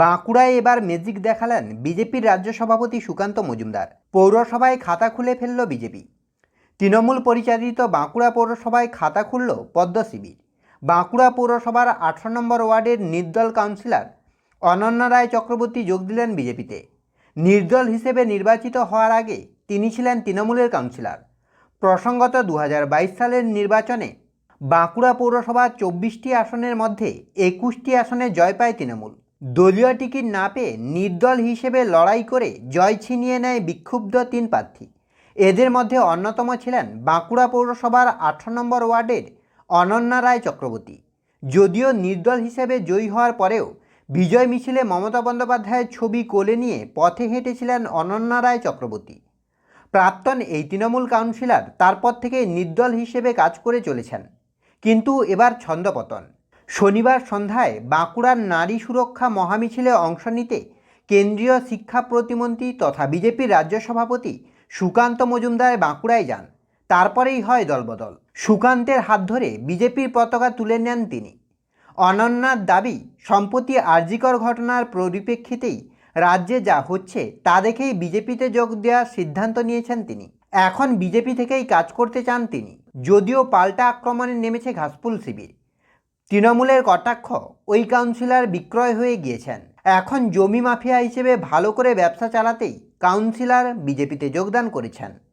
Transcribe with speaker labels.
Speaker 1: বাঁকুড়ায় এবার ম্যাজিক দেখালেন বিজেপির রাজ্য সভাপতি সুকান্ত মজুমদার। পৌরসভায় খাতা খুলে ফেলল বিজেপি। তৃণমূল পরিচালিত বাঁকুড়া পৌরসভায় খাতা খুলল পদ্ম শিবির। বাঁকুড়া পৌরসভার আঠারো নম্বর ওয়ার্ডের নির্দল কাউন্সিলর অনন্য রায় চক্রবর্তী যোগ দিলেন বিজেপিতে। নির্দল হিসেবে নির্বাচিত হওয়ার আগে তিনি ছিলেন তৃণমূলের কাউন্সিলর। প্রসঙ্গত দু হাজার বাইশ সালের নির্বাচনে বাঁকুড়া পৌরসভার চব্বিশটি আসনের মধ্যে একুশটি আসনে জয় পায় তৃণমূল। দলীয় টিকিট না পেয়ে নির্দল হিসেবে লড়াই করে জয় ছিনিয়ে নেয় বিক্ষুব্ধ তিন প্রার্থী। এদের মধ্যে অন্যতম ছিলেন বাঁকুড়া পৌরসভার আঠারো নম্বর ওয়ার্ডের অনন্যা রায় চক্রবর্তী। যদিও নির্দল হিসেবে জয়ী হওয়ার পরেও বিজয় মিছিলে মমতা বন্দ্যোপাধ্যায়ের ছবি কোলে নিয়ে পথে হেঁটেছিলেন অনন্যা রায় চক্রবর্তী। প্রাক্তন এই তৃণমূল কাউন্সিলর তারপর থেকে নির্দল হিসেবে কাজ করে চলেছেন। কিন্তু এবার ছন্দপতন। শনিবার সন্ধ্যায় বাঁকুড়ার নারী সুরক্ষা মহামিছিলে অংশ নিতে কেন্দ্রীয় শিক্ষা প্রতিমন্ত্রী তথা বিজেপির রাজ্য সভাপতি সুকান্ত মজুমদার বাঁকুড়ায় যান। তারপরেই হয় দলবদল। সুকান্তের হাত ধরে বিজেপির পতাকা তুলে নেন তিনি। অনন্যার দাবি, সম্প্রতি আর্জিকর ঘটনার পরিপ্রেক্ষিতেই রাজ্যে যা হচ্ছে তা দেখেই বিজেপিতে যোগ দেওয়ার সিদ্ধান্ত নিয়েছেন তিনি। এখন বিজেপি থেকেই কাজ করতে চান তিনি। যদিও পাল্টা আক্রমণে নেমেছে ঘাসফুল শিবির। তৃণমূলের কটাক্ষ, ওই কাউন্সিলর বিক্রয় হয়ে গিয়েছেন। এখন জমি মাফিয়া হিসেবে ভালো করে ব্যবসা চালাতেই কাউন্সিলর বিজেপিতে যোগদান করেছেন।